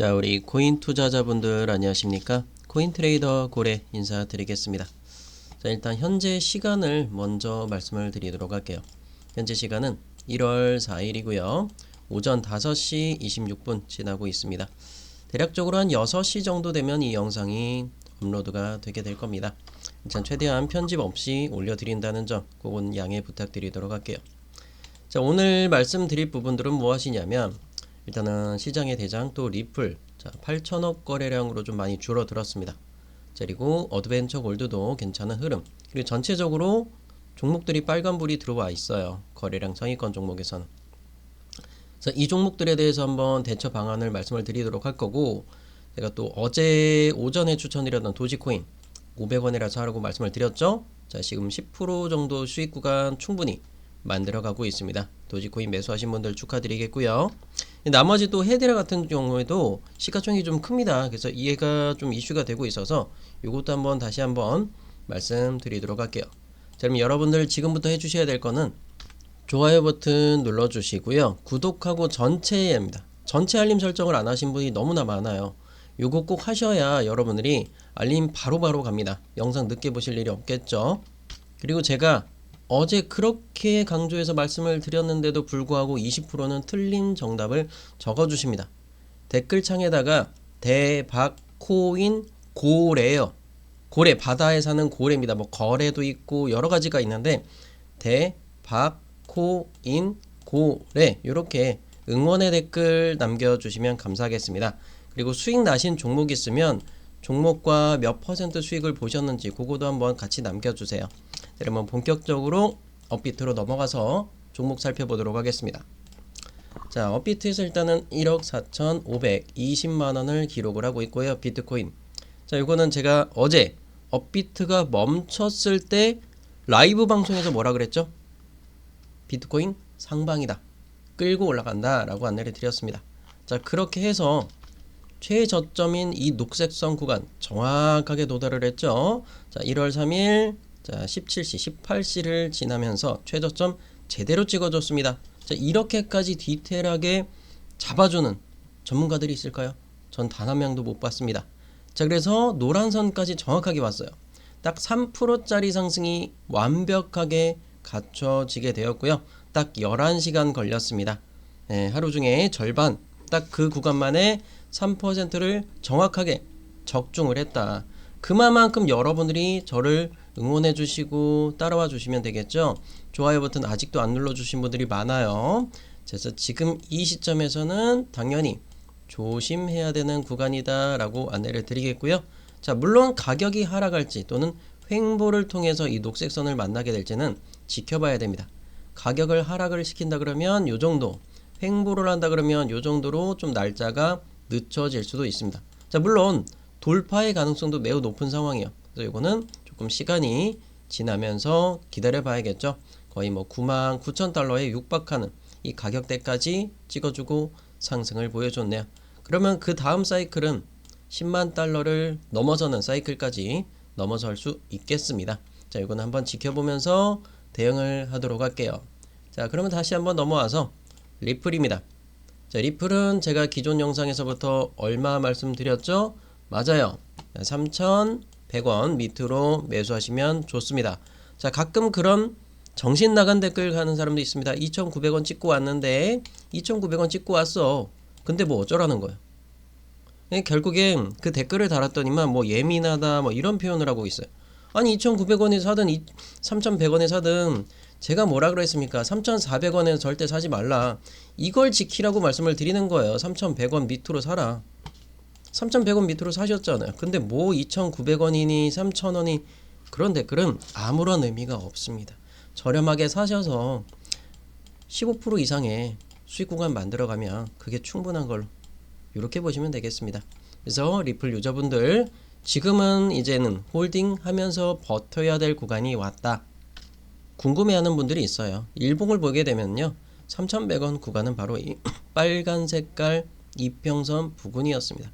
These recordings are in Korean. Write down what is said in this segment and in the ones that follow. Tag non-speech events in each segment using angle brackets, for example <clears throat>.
자, 우리 코인 투자자분들 안녕하십니까? 코인 트레이더 고래 인사드리겠습니다. 자, 일단 현재 시간을 먼저 말씀을 드리도록 할게요. 현재 시간은 1월 4일이고요. 오전 5시 26분 지나고 있습니다. 대략적으로 한 6시 정도 되면 이 영상이 업로드가 되게 될 겁니다. 일단 최대한 편집 없이 올려드린다는 점, 그건 양해 부탁드리도록 할게요. 자, 오늘 말씀드릴 부분들은 무엇이냐면 일단은 시장의 대장 또 리플 자 8천억 거래량으로 좀 많이 줄어들었습니다. 자, 그리고 어드벤처 골드도 괜찮은 흐름 그리고 전체적으로 종목들이 빨간불이 들어와 있어요. 거래량 상위권 종목에서는 자, 이 종목들에 대해서 한번 대처 방안을 말씀을 드리도록 할 거고 제가 또 어제 오전에 추천드렸던 도지코인 500원이라서 하라고 말씀을 드렸죠. 자, 지금 10% 정도 수익 구간 충분히 만들어가고 있습니다. 도지코인 매수하신 분들 축하드리겠고요. 나머지 또 헤드라 같은 경우에도 시가총액이 좀 큽니다. 그래서 이해가 좀 이슈가 되고 있어서 이것도 한번 다시 한번 말씀드리도록 할게요. 자, 그럼 여러분들 지금부터 해주셔야 될 거는 좋아요 버튼 눌러주시고요. 구독하고 전체입니다. 전체 알림 설정을 안 하신 분이 너무나 많아요. 요거 꼭 하셔야 여러분들이 알림 바로바로 바로 갑니다. 영상 늦게 보실 일이 없겠죠. 그리고 제가 어제 그렇게 강조해서 말씀을 드렸는데도 불구하고 20%는 틀린 정답을 적어주십니다. 댓글창에다가 대박코인 고래요. 고래 바다에 사는 고래입니다. 뭐 거래도 있고 여러 가지가 있는데 대박코인 고래 이렇게 응원의 댓글 남겨주시면 감사하겠습니다. 그리고 수익 나신 종목 있으면 종목과 몇 퍼센트 수익을 보셨는지 그거도 한번 같이 남겨주세요. 그러면 본격적으로 업비트로 넘어가서 종목 살펴보도록 하겠습니다. 자, 업비트에서 일단은 1억 4,520만 원을 기록을 하고 있고요. 비트코인. 자, 이거는 제가 어제 업비트가 멈췄을 때 라이브 방송에서 뭐라 그랬죠? 비트코인 상방이다. 끌고 올라간다라고 안내를 드렸습니다. 자, 그렇게 해서 최저점인 이 녹색선 구간 정확하게 도달을 했죠. 자, 1월 3일 자, 17시, 18시를 지나면서 최저점 제대로 찍어줬습니다. 자, 이렇게까지 디테일하게 잡아주는 전문가들이 있을까요? 전 단 한 명도 못 봤습니다. 자, 그래서 노란 선까지 정확하게 왔어요. 딱 3%짜리 상승이 완벽하게 갖춰지게 되었고요. 딱 11시간 걸렸습니다. 네, 하루 중에 절반, 딱 그 구간만에 3%를 정확하게 적중을 했다. 그만큼 여러분들이 저를 응원해 주시고 따라와 주시면 되겠죠. 좋아요 버튼 아직도 안 눌러 주신 분들이 많아요. 그래서 지금 이 시점에서는 당연히 조심해야 되는 구간이다라고 안내를 드리겠고요. 자, 물론 가격이 하락할지 또는 횡보를 통해서 이 녹색 선을 만나게 될지는 지켜봐야 됩니다. 가격을 하락을 시킨다 그러면 요 정도, 횡보를 한다 그러면 요 정도로 좀 날짜가 늦춰질 수도 있습니다. 자, 물론 돌파의 가능성도 매우 높은 상황이에요. 그래서 이거는 조금 시간이 지나면서 기다려 봐야겠죠. 거의 뭐 9만 9천 달러에 육박하는 이 가격대까지 찍어주고 상승을 보여줬네요. 그러면 그 다음 사이클은 10만 달러를 넘어서는 사이클까지 넘어설 수 있겠습니다. 자, 이건 한번 지켜보면서 대응을 하도록 할게요. 자, 그러면 다시 한번 넘어와서 리플입니다. 자, 리플은 제가 기존 영상에서부터 얼마 말씀드렸죠? 맞아요. 3,100원 밑으로 매수하시면 좋습니다. 자, 가끔 그런 정신 나간 댓글 하는 사람도 있습니다. 2,900원 찍고 왔는데 2,900원 찍고 왔어. 근데 뭐 어쩌라는 거예요? 예, 결국엔 그 댓글을 달았더니만 뭐 예민하다 뭐 이런 표현을 하고 있어요. 아니 2,900원에 사든 3,100원에 사든 제가 뭐라 그랬습니까? 3,400원에 절대 사지 말라. 이걸 지키라고 말씀을 드리는 거예요. 3,100원 밑으로 사라. 3,100원 밑으로 사셨잖아요. 근데 뭐 2,900원이니 3,000원이 그런 댓글은 아무런 의미가 없습니다. 저렴하게 사셔서 15% 이상의 수익 구간 만들어가면 그게 충분한 걸로 이렇게 보시면 되겠습니다. 그래서 리플 유저분들 지금은 이제는 홀딩 하면서 버텨야 될 구간이 왔다. 궁금해하는 분들이 있어요. 일봉을 보게 되면요. 3,100원 구간은 바로 이 <clears throat> 빨간 색깔 이평선 부근이었습니다.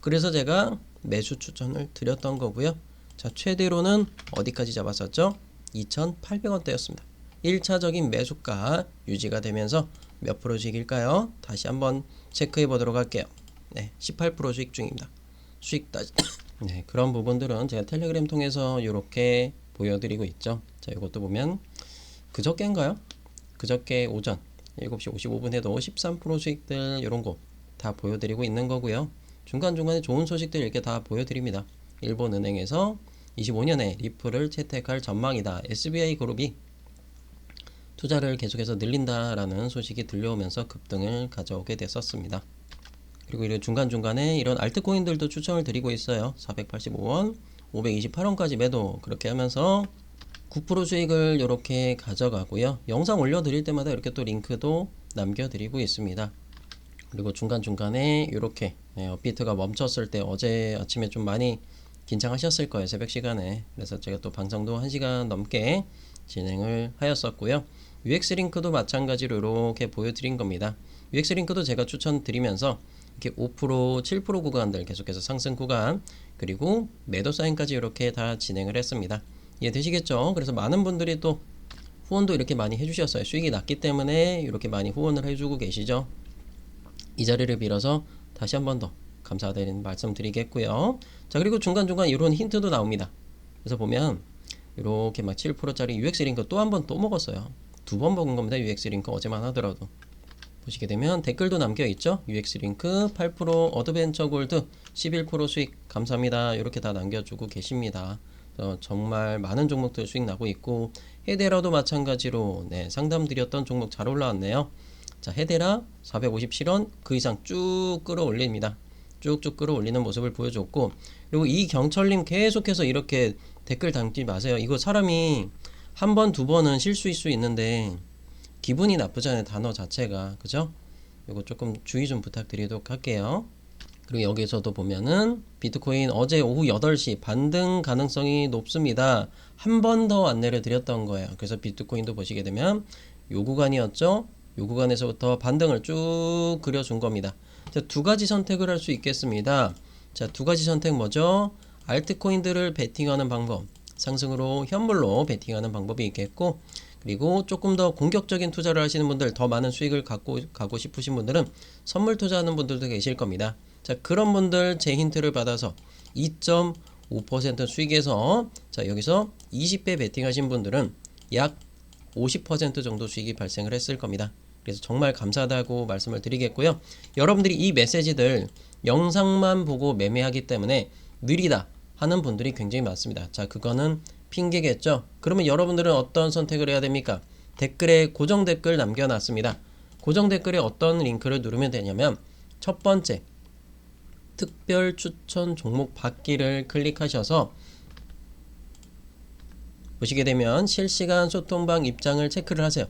그래서 제가 매수 추천을 드렸던 거고요. 자, 최대로는 어디까지 잡았었죠? 2,800원대였습니다. 1차적인 매수가 유지가 되면서 몇 프로씩일까요? 다시 한번 체크해 보도록 할게요. 네, 18% 수익 중입니다. 수익 따지 <clears throat> 네, 그런 부분들은 제가 텔레그램 통해서 이렇게 보여드리고 있죠. 자, 이것도 보면 그저께인가요? 그저께 오전 7시 55분 에도 13% 수익들 이런 거 다 보여드리고 있는 거고요. 중간중간에 좋은 소식들 이렇게 다 보여드립니다. 일본은행에서 25년에 리플을 채택할 전망이다. SBI 그룹이 투자를 계속해서 늘린다라는 소식이 들려오면서 급등을 가져오게 됐었습니다. 그리고 이런 중간중간에 이런 알트코인들도 추천을 드리고 있어요. 485원, 528원까지 매도 그렇게 하면서 9% 수익을 이렇게 가져가고요. 영상 올려드릴 때마다 이렇게 또 링크도 남겨드리고 있습니다. 그리고 중간중간에 이렇게 네, 업비트가 멈췄을 때 어제 아침에 좀 많이 긴장하셨을 거예요. 새벽 시간에. 그래서 제가 또 방송도 1시간 넘게 진행을 하였었고요. UX 링크도 마찬가지로 이렇게 보여드린 겁니다. UX 링크도 제가 추천드리면서 이렇게 5% 7% 구간들 계속해서 상승 구간 그리고 매도 사인까지 이렇게 다 진행을 했습니다. 이해되시겠죠? 그래서 많은 분들이 또 후원도 이렇게 많이 해주셨어요. 수익이 났기 때문에 이렇게 많이 후원을 해주고 계시죠. 이 자리를 빌어서 다시 한 번 더 감사드리는 말씀 드리겠고요. 자 그리고 중간중간 이런 힌트도 나옵니다. 그래서 보면 이렇게 막 7%짜리 UX 링크 또 한 번 또 먹었어요. 두 번 먹은 겁니다. UX 링크 어제만 하더라도 보시게 되면 댓글도 남겨 있죠. UX 링크 8% 어드벤처 골드 11% 수익 감사합니다. 이렇게 다 남겨주고 계십니다. 어, 정말 많은 종목들 수익 나고 있고 헤데라도 마찬가지로 네, 상담 드렸던 종목 잘 올라왔네요. 자 헤데라 457원 그 이상 쭉 끌어올립니다. 쭉쭉 끌어올리는 모습을 보여줬고 그리고 이 경철님 계속해서 이렇게 댓글 담지 마세요. 이거 사람이 한 번 두 번은 실수일 수 있는데 기분이 나쁘잖아요 단어 자체가 그죠? 이거 조금 주의 좀 부탁드리도록 할게요. 그리고 여기서도 보면은 비트코인 어제 오후 8시 반등 가능성이 높습니다. 한 번 더 안내를 드렸던 거예요. 그래서 비트코인도 보시게 되면 요 구간이었죠. 요 구간에서부터 반등을 쭉 그려준 겁니다. 자, 두 가지 선택을 할 수 있겠습니다. 자, 두 가지 선택 뭐죠? 알트코인들을 베팅하는 방법. 상승으로 현물로 베팅하는 방법이 있겠고 그리고 조금 더 공격적인 투자를 하시는 분들 더 많은 수익을 갖고 가고 싶으신 분들은 선물 투자하는 분들도 계실 겁니다. 자 그런 분들 제 힌트를 받아서 2.5% 수익에서 자 여기서 20배 베팅하신 분들은 약 50% 정도 수익이 발생을 했을 겁니다. 그래서 정말 감사하다고 말씀을 드리겠고요. 여러분들이 이 메시지들 영상만 보고 매매하기 때문에 느리다 하는 분들이 굉장히 많습니다. 자, 그거는 핑계겠죠. 그러면 여러분들은 어떤 선택을 해야 됩니까? 댓글에 고정 댓글 남겨놨습니다. 고정 댓글에 어떤 링크를 누르면 되냐면 첫 번째 특별 추천 종목 받기를 클릭하셔서 보시게 되면 실시간 소통방 입장을 체크를 하세요.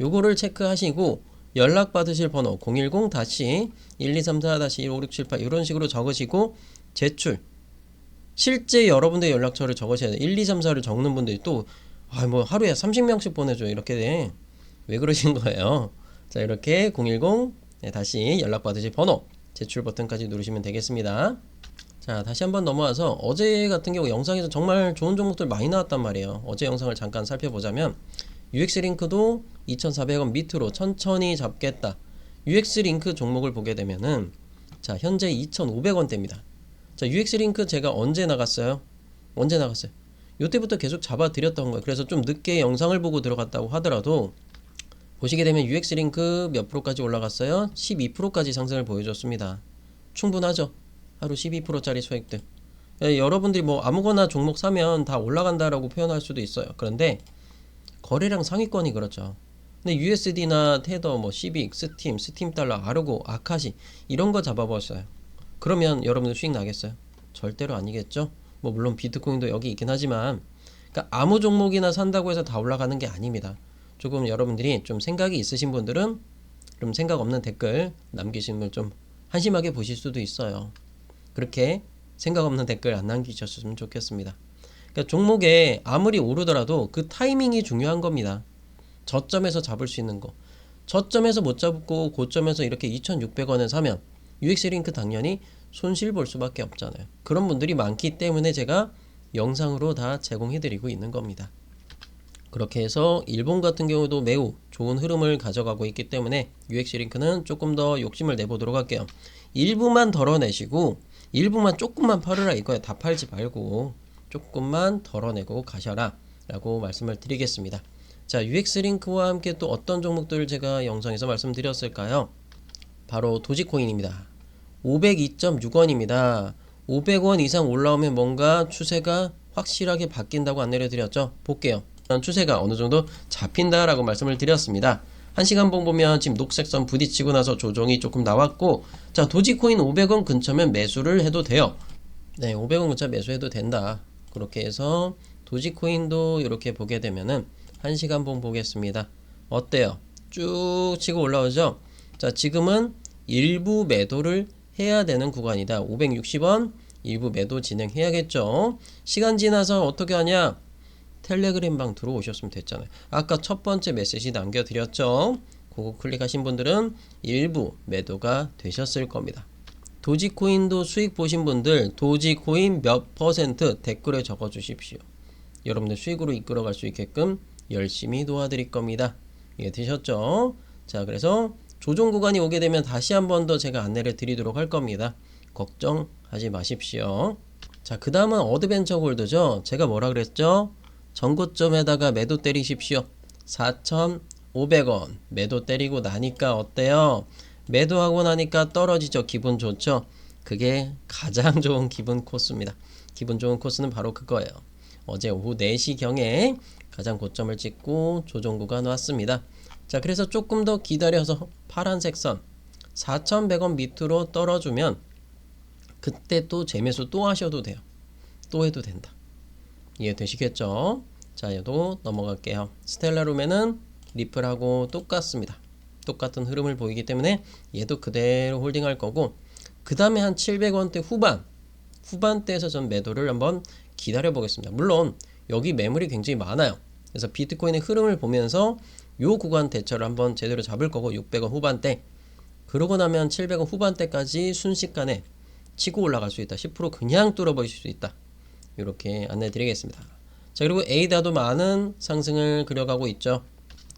요거를 체크하시고 연락 받으실 번호 010-1234-1678 이런 식으로 적으시고 제출 실제 여러분들 연락처를 적으셔야 돼요. 1, 2, 3, 4를 적는 분들이 또 아, 뭐 하루에 30명씩 보내줘 이렇게 돼. 왜 그러신 거예요? 자 이렇게 010 네, 다시 연락 받으실 번호 제출 버튼까지 누르시면 되겠습니다. 자 다시 한번 넘어와서 어제 같은 경우 영상에서 정말 좋은 종목들 많이 나왔단 말이에요. 어제 영상을 잠깐 살펴보자면 UX 링크도 2,400원 밑으로 천천히 잡겠다. UX 링크 종목을 보게 되면은 자 현재 2,500원대입니다. 자 UX 링크 제가 언제 나갔어요? 언제 나갔어요? 요때부터 계속 잡아 드렸던 거예요. 그래서 좀 늦게 영상을 보고 들어갔다고 하더라도 보시게 되면 UX 링크 몇 프로까지 올라갔어요? 12%까지 상승을 보여줬습니다. 충분하죠? 하루 12%짜리 수익들. 예, 여러분들이 뭐 아무거나 종목 사면 다 올라간다라고 표현할 수도 있어요. 그런데 거래량 상위권이 그렇죠. 근데 USD나 테더, 뭐 시빅, 스팀, 스팀 달러, 아르고, 아카시 이런 거 잡아봤어요. 그러면 여러분들 수익 나겠어요? 절대로 아니겠죠. 뭐 물론 비트코인도 여기 있긴 하지만 그러니까 아무 종목이나 산다고 해서 다 올라가는 게 아닙니다. 조금 여러분들이 좀 생각이 있으신 분들은 좀 생각 없는 댓글 남기시는 걸좀 한심하게 보실 수도 있어요. 그렇게 생각 없는 댓글 안 남기셨으면 좋겠습니다. 그러니까 종목에 아무리 오르더라도 그 타이밍이 중요한 겁니다. 저점에서 잡을 수 있는 거. 저점에서 못 잡고 고점에서 이렇게 2,600원에 사면 UX 링크 당연히 손실 볼 수밖에 없잖아요. 그런 분들이 많기 때문에 제가 영상으로 다 제공해 드리고 있는 겁니다. 그렇게 해서 일본 같은 경우도 매우 좋은 흐름을 가져가고 있기 때문에 UX 링크는 조금 더 욕심을 내보도록 할게요. 일부만 덜어내시고 일부만 조금만 팔으라 이거야. 다 팔지 말고 조금만 덜어내고 가셔라 라고 말씀을 드리겠습니다. 자, UX 링크와 함께 또 어떤 종목들을 제가 영상에서 말씀드렸을까요? 바로 도지코인입니다. 502.6원입니다. 500원 이상 올라오면 뭔가 추세가 확실하게 바뀐다고 안내를 드렸죠. 볼게요. 추세가 어느 정도 잡힌다라고 말씀을 드렸습니다. 1시간 봉 보면 지금 녹색선 부딪히고 나서 조정이 조금 나왔고 자 도지코인 500원 근처면 매수를 해도 돼요. 네 500원 근처 매수해도 된다. 그렇게 해서 도지코인도 이렇게 보게 되면은 1시간 봉 보겠습니다. 어때요? 쭉 치고 올라오죠? 자 지금은 일부 매도를 해야 되는 구간이다. 560원 일부 매도 진행해야겠죠. 시간 지나서 어떻게 하냐? 텔레그램 방 들어오셨으면 됐잖아요. 아까 첫 번째 메시지 남겨드렸죠. 그거 클릭하신 분들은 일부 매도가 되셨을 겁니다. 도지코인도 수익 보신 분들 도지코인 몇 퍼센트 댓글에 적어 주십시오. 여러분들 수익으로 이끌어갈 수 있게끔 열심히 도와드릴 겁니다. 이해되셨죠? 자 그래서 조정 구간이 오게 되면 다시 한 번 더 제가 안내를 드리도록 할 겁니다. 걱정하지 마십시오. 자, 그 다음은 어드벤처 골드죠. 제가 뭐라 그랬죠? 전고점에다가 매도 때리십시오. 4,500원 매도 때리고 나니까 어때요? 매도하고 나니까 떨어지죠. 기분 좋죠? 그게 가장 <laughs> 좋은 기분 코스입니다. 기분 좋은 코스는 바로 그거예요. 어제 오후 4시경에 가장 고점을 찍고 조정 구간 왔습니다. 자, 그래서 조금 더 기다려서 파란색 선 4,100원 밑으로 떨어주면 그때 또 재매수 또 하셔도 돼요. 또 해도 된다. 이해되시겠죠? 자, 얘도 넘어갈게요. 스텔라룸에는 리플하고 똑같습니다. 똑같은 흐름을 보이기 때문에 얘도 그대로 홀딩할 거고 그 다음에 한 700원대 후반 후반대에서 전 매도를 한번 기다려 보겠습니다. 물론 여기 매물이 굉장히 많아요. 그래서 비트코인의 흐름을 보면서 요 구간 대처를 한번 제대로 잡을 거고 600원 후반대 그러고 나면 700원 후반대까지 순식간에 치고 올라갈 수 있다. 10% 그냥 뚫어버리실 수 있다. 이렇게 안내 드리겠습니다. 자 그리고 에이다도 많은 상승을 그려가고 있죠.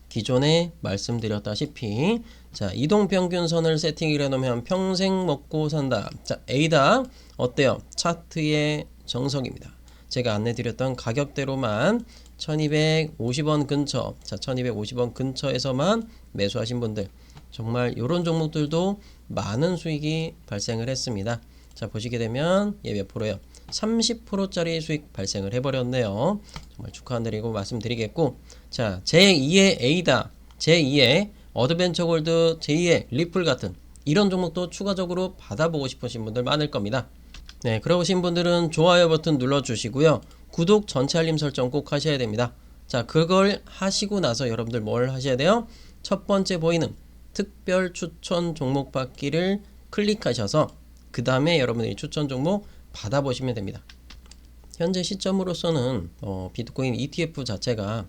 기존에 말씀드렸다시피 자 이동평균선을 세팅을 해놓으면 평생 먹고 산다. 자 에이다 어때요? 차트의 정석입니다. 제가 안내드렸던 가격대로만 1250원 근처 자 1250원 근처에서만 매수하신 분들 정말 이런 종목들도 많은 수익이 발생을 했습니다. 자 보시게 되면 얘 몇 프로예요? 30%짜리 수익 발생을 해버렸네요. 정말 축하드리고 말씀드리겠고 자 제2의 에이다 제2의 어드벤처 골드 제2의 리플 같은 이런 종목도 추가적으로 받아보고 싶으신 분들 많을 겁니다. 네 그러신 분들은 좋아요 버튼 눌러주시고요. 구독 전체 알림 설정 꼭 하셔야 됩니다. 자 그걸 하시고 나서 여러분들 뭘 하셔야 돼요? 첫 번째 보이는 특별 추천 종목 받기를 클릭하셔서 그 다음에 여러분들이 추천 종목 받아보시면 됩니다. 현재 시점으로서는 어, 비트코인 ETF 자체가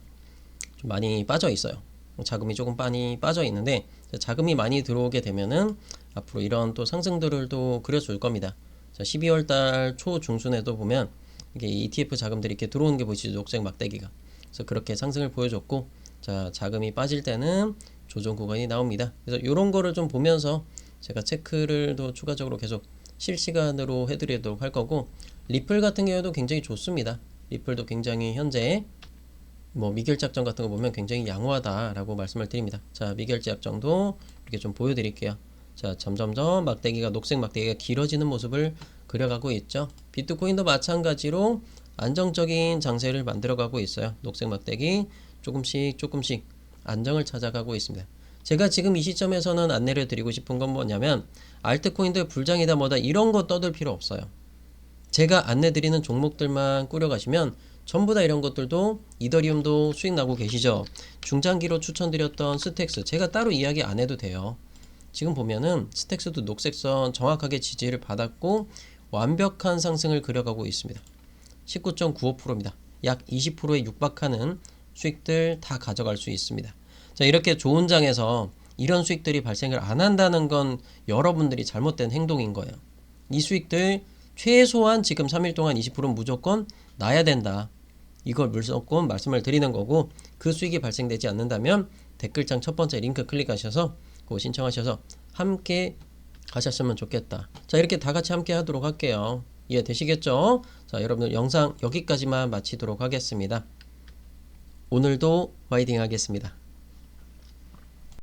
좀 많이 빠져 있어요. 자금이 조금 많이 빠져 있는데 자금이 많이 들어오게 되면은 앞으로 이런 또 상승들을 또 그려줄 겁니다. 자, 12월 달 초 중순에도 보면 이게 ETF 자금들이 이렇게 들어오는 게 보이시죠? 녹색 막대기가. 그래서 그렇게 상승을 보여줬고 자, 자금이 빠질 때는 조정 구간이 나옵니다. 그래서 이런 거를 좀 보면서 제가 체크를 또 추가적으로 계속 실시간으로 해드리도록 할 거고 리플 같은 경우도 굉장히 좋습니다. 리플도 굉장히 현재 뭐 미결작정 같은 거 보면 굉장히 양호하다라고 말씀을 드립니다. 자 미결작정도 이렇게 좀 보여드릴게요. 자 점점점 막대기가 녹색 막대기가 길어지는 모습을 그려가고 있죠. 비트코인도 마찬가지로 안정적인 장세를 만들어가고 있어요. 녹색 막대기 조금씩 조금씩 안정을 찾아가고 있습니다. 제가 지금 이 시점에서는 안내를 드리고 싶은 건 뭐냐면 알트코인들 불장이다 뭐다 이런 거 떠들 필요 없어요. 제가 안내 드리는 종목들만 꾸려가시면 전부 다 이런 것들도 이더리움도 수익 나고 계시죠. 중장기로 추천드렸던 스택스 제가 따로 이야기 안 해도 돼요. 지금 보면은 스택스도 녹색선 정확하게 지지를 받았고 완벽한 상승을 그려가고 있습니다. 19.95%입니다. 약 20%에 육박하는 수익들 다 가져갈 수 있습니다. 자, 이렇게 좋은 장에서 이런 수익들이 발생을 안 한다는 건 여러분들이 잘못된 행동인 거예요. 이 수익들 최소한 지금 3일 동안 20%는 무조건 나야 된다. 이걸 무조건 말씀을 드리는 거고 그 수익이 발생되지 않는다면 댓글창 첫 번째 링크 클릭하셔서 그거 신청하셔서 함께 하셨으면 좋겠다. 자, 이렇게 다 같이 함께 하도록 할게요. 이해 되시겠죠? 자, 여러분들 영상 여기까지만 마치도록 하겠습니다. 오늘도 화이팅 하겠습니다.